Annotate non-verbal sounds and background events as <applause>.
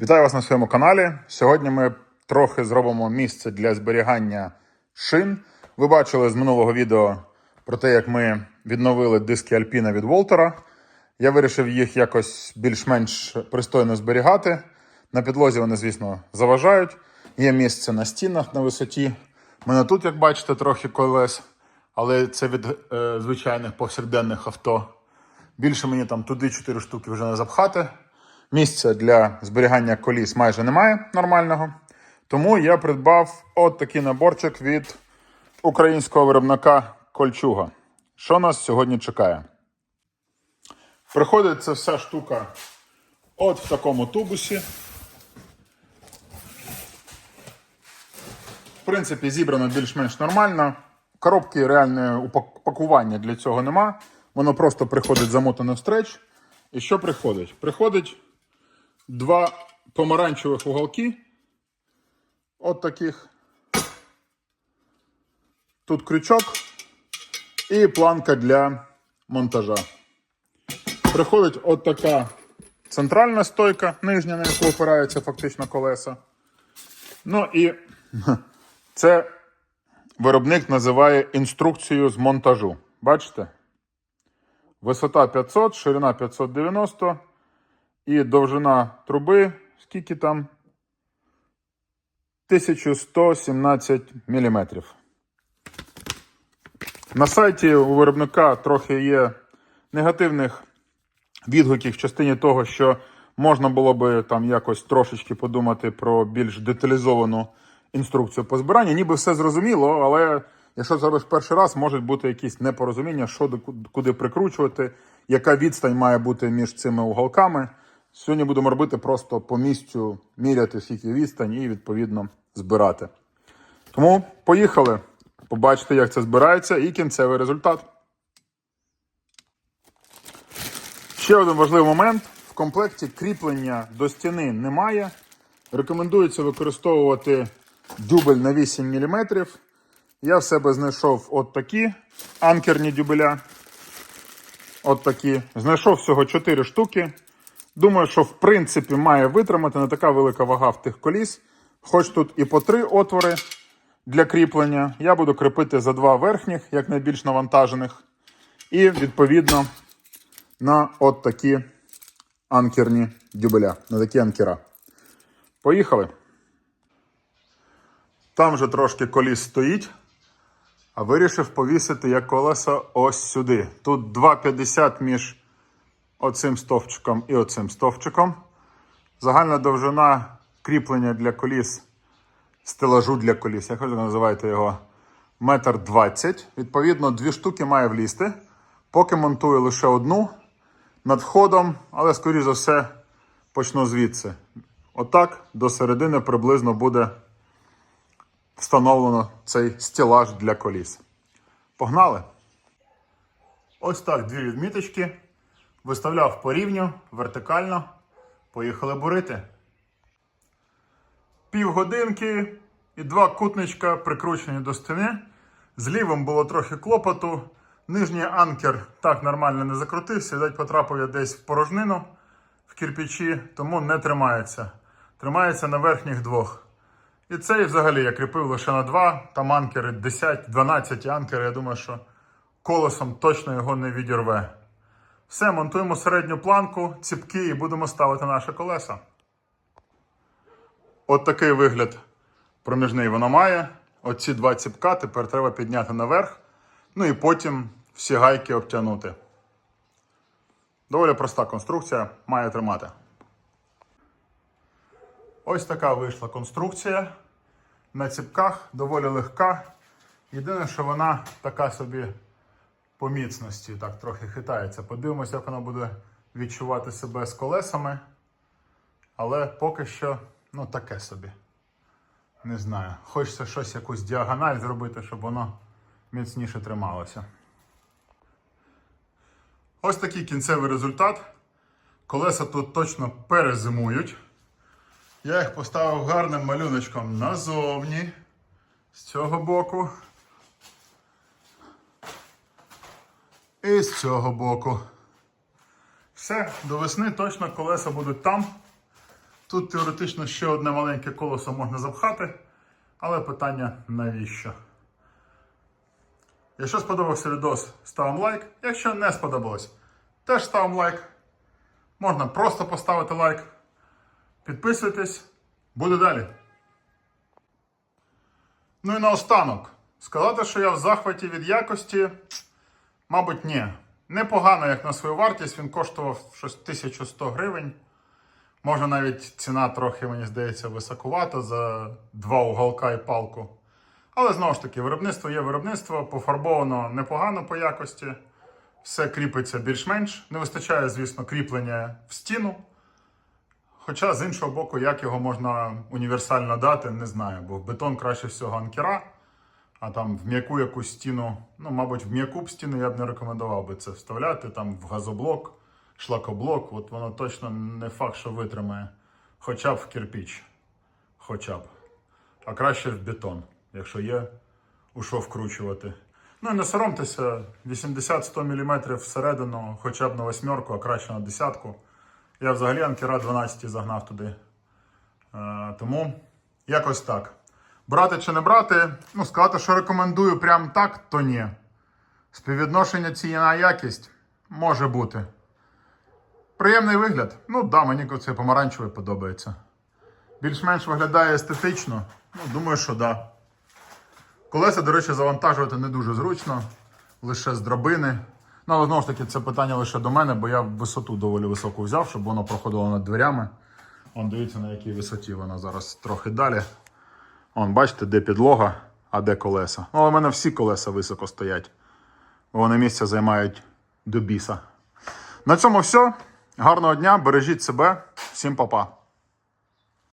Вітаю вас на своєму каналі. Сьогодні ми трохи зробимо місце для зберігання шин. Ви бачили з минулого відео про те, як ми відновили диски Альпіна від Волтера. Я вирішив їх якось більш-менш пристойно зберігати. На підлозі вони, звісно, заважають. Є місце на стінах на висоті. У мене тут, як бачите, трохи колес, але це від е, звичайних повсякденних авто. Більше мені там туди 4 штуки вже не запхати. Місця для зберігання коліс майже немає нормального. Тому я придбав от такий наборчик від українського виробника Кольчуга. Що нас сьогодні чекає? Приходить ця вся штука от в такому тубусі. В принципі, зібрано більш-менш нормально. Коробки реальне упак- пакування для цього нема. Воно просто приходить замотане стреч. І що приходить? Приходить два помаранчевих уголки. От таких. Тут крючок і планка для монтажа. Приходить от така центральна стойка, нижня, на яку опираються фактично колеса. Ну і <laughs> це виробник називає інструкцією з монтажу. Бачите? Висота 500, ширина 590 і довжина труби, скільки там? 1117 мм. На сайті у виробника трохи є негативних відгуків в частині того, що можна було би там якось трошечки подумати про більш деталізовану інструкцію по збиранню. Ніби все зрозуміло, але якщо робиш перший раз, можуть бути якісь непорозуміння, що куди прикручувати, яка відстань має бути між цими уголками. Сьогодні будемо робити просто по місцю, міряти скільки відстань і відповідно збирати. Тому поїхали. Побачите, як це збирається, і кінцевий результат. Ще один важливий момент: в комплекті кріплення до стіни немає. Рекомендується використовувати дюбель на 8 мм. Я в себе знайшов от такі анкерні дюбеля. От такі. Знайшов всього 4 штуки. Думаю, що в принципі має витримати не така велика вага в тих коліс. Хоч тут і по три отвори для кріплення. Я буду кріпити за два верхніх, як найбільш навантажених. І відповідно на от такі анкерні дюбеля, на такі анкера. Поїхали. Там вже трошки коліс стоїть, а вирішив повісити як колеса ось сюди. Тут 2,50 між оцим стовпчиком і оцим стовпчиком. Загальна довжина кріплення для коліс, стелажу для коліс, як ви називаєте його, метр двадцять. Відповідно, дві штуки має влізти. Поки монтую лише одну над входом, але, скоріш за все, почну звідси. Отак до середини приблизно буде встановлено цей стелаж для коліс. Погнали! Ось так дві відміточки. Виставляв по рівню, вертикально. Поїхали бурити. Півгодинки і два кутничка прикручені до стіни. З лівим було трохи клопоту. Нижній анкер так нормально не закрутився. Видать, потрапив я десь в порожнину в кирпичі, тому не тримається. Тримається на верхніх двох. І цей взагалі я кріпив лише на два. Там анкери 10-12 анкери. Я думаю, що колесом точно його не відірве. Все, монтуємо середню планку, ціпки і будемо ставити наше колеса. От такий вигляд проміжний воно має. Оці два ціпка тепер треба підняти наверх. Ну і потім всі гайки обтягнути. Доволі проста конструкція, має тримати. Ось така вийшла конструкція. На ціпках доволі легка. Єдине, що вона така собі по міцності, так трохи хитається. Подивимося, як вона буде відчувати себе з колесами. Але поки що, ну таке собі. Не знаю. Хочеться щось, якусь діагональ зробити, щоб воно міцніше трималося. Ось такий кінцевий результат. Колеса тут точно перезимують. Я їх поставив гарним малюночком назовні. З цього боку. І з цього боку. Все, до весни точно колеса будуть там. Тут теоретично ще одне маленьке колесо можна запхати, але питання навіщо? Якщо сподобався відос, ставимо лайк. Якщо не сподобалось, теж ставимо лайк. Можна просто поставити лайк. Підписуйтесь, буде далі. Ну і наостанок. Сказати, що я в захваті від якості, мабуть, ні. Непогано, як на свою вартість, він коштував щось 1100 гривень. Може навіть ціна трохи, мені здається, високувата за два уголка і палку. Але знову ж таки, виробництво є виробництво, пофарбовано непогано по якості. Все кріпиться більш-менш. Не вистачає, звісно, кріплення в стіну. Хоча, з іншого боку, як його можна універсально дати, не знаю, бо бетон краще всього анкера, а там в м'яку якусь стіну, ну, мабуть, в м'яку б стіну я б не рекомендував би це вставляти, там в газоблок, шлакоблок, от воно точно не факт, що витримає. Хоча б в кирпіч. Хоча б. А краще в бетон, якщо є у що вкручувати. Ну і не соромтеся, 80-100 мм всередину, хоча б на восьмерку, а краще на десятку. Я взагалі анкера 12 загнав туди. Е, тому якось так. Брати чи не брати, ну, сказати, що рекомендую прям так, то ні. Співвідношення ціна якість може бути. Приємний вигляд. Ну, да, мені цей помаранчевий подобається. Більш-менш виглядає естетично. Ну, думаю, що да. Колеса, до речі, завантажувати не дуже зручно, лише з драбини. Ну, але знову ж таки, це питання лише до мене, бо я висоту доволі високу взяв, щоб воно проходило над дверями. Он дивіться, на якій висоті вона зараз трохи далі. Он, бачите, де підлога, а де колеса. Ну, але в мене всі колеса високо стоять. Вони місця займають до біса. На цьому все. Гарного дня, бережіть себе, всім па-па.